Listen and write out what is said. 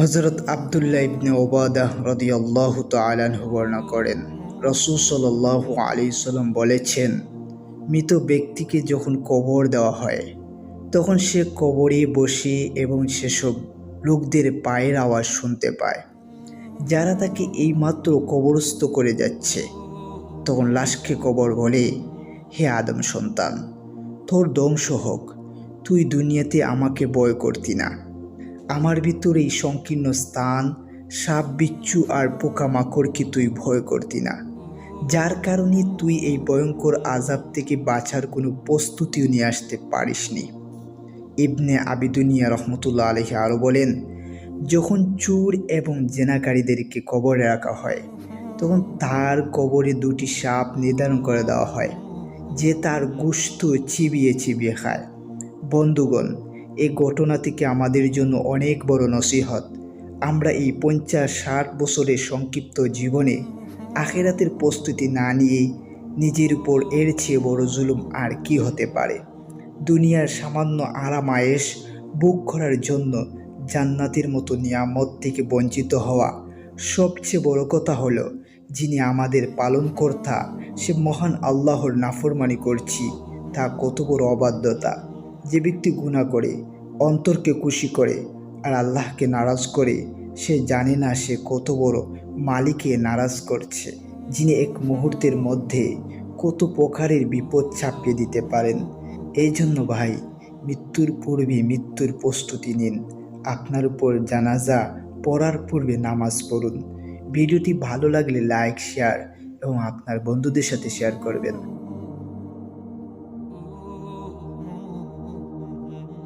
হজরত আবদুল্লাহ ইবনে ওবাদাহ রদিয়াল্লাহ তালাহ বর্ণনা করেন, রসুল সাল্লাহ আলি সাল্লাম বলেছেন, মৃত ব্যক্তিকে যখন কবর দেওয়া হয়, তখন সে কবরে বসে এবং সেসব লোকদের পায়ের আওয়াজ শুনতে পায়। যারা তাকে এইমাত্র কবরস্থ করে যাচ্ছে, তখন লাশকে কবর বলে, হে আদম সন্তান, তোর ধ্বংস হোক, তুই দুনিয়াতে আমাকে বয় করতি না। আমার ভিতরে এই সংকীর্ণ স্থান, সাপ, বিচ্ছু আর পোকামাকড়কে তুই ভয় করতি না? যার কারণে তুই এই ভয়ঙ্কর আজাব থেকে বাঁচার কোনো প্রস্তুতিও নিয়ে আসতে পারিসনি। ইবনে আবিদুনিয়া রহমতুল্লাহ আলহি আরও বলেন, যখন চুর এবং জেনাকারীদেরকে কবরে রাখা হয়, তখন তার কবরে দুটি সাপ নির্ধারণ করে দেওয়া হয়, যে তার গোস্ত চিবিয়ে চিবিয়ে খায়। বন্ধুগণ এই ঘটনা থেকে আমাদের জন্য অনেক বড় নসিহত। আমরা এই পঞ্চাশ ষাট বছরের সংক্ষিপ্ত জীবনে আখেরাতের প্রস্তুতি না নিয়েই নিজের উপর এর চেয়ে বড় জুলুম আর কি হতে পারে? দুনিয়ার সামান্য আরাম আয়েস বুক করার জন্য জান্নাতের মতো নিয়ামত থেকে বঞ্চিত হওয়া সবচেয়ে বড় কথা হলো, যিনি আমাদের পালনকর্তা, সে মহান আল্লাহর নাফরমানি করছি, তা কত বড় অবাধ্যতা। যে ব্যক্তি গুণা করে, অন্তরকে খুশি করে আর আল্লাহকে নারাজ করে, সে জানে না সে কত বড় মালিকে নারাজ করছে, যিনি এক মুহূর্তের মধ্যে কত প্রকারের বিপদ চাপিয়ে দিতে পারেন। এই জন্য ভাই, মৃত্যুর পূর্বে মৃত্যুর প্রস্তুতি নিন। আপনার উপর জানাজা পড়ার পূর্বে নামাজ পড়ুন। ভিডিওটি ভালো লাগলে লাইক, শেয়ার এবং আপনার বন্ধুদের সাথে শেয়ার করবেন।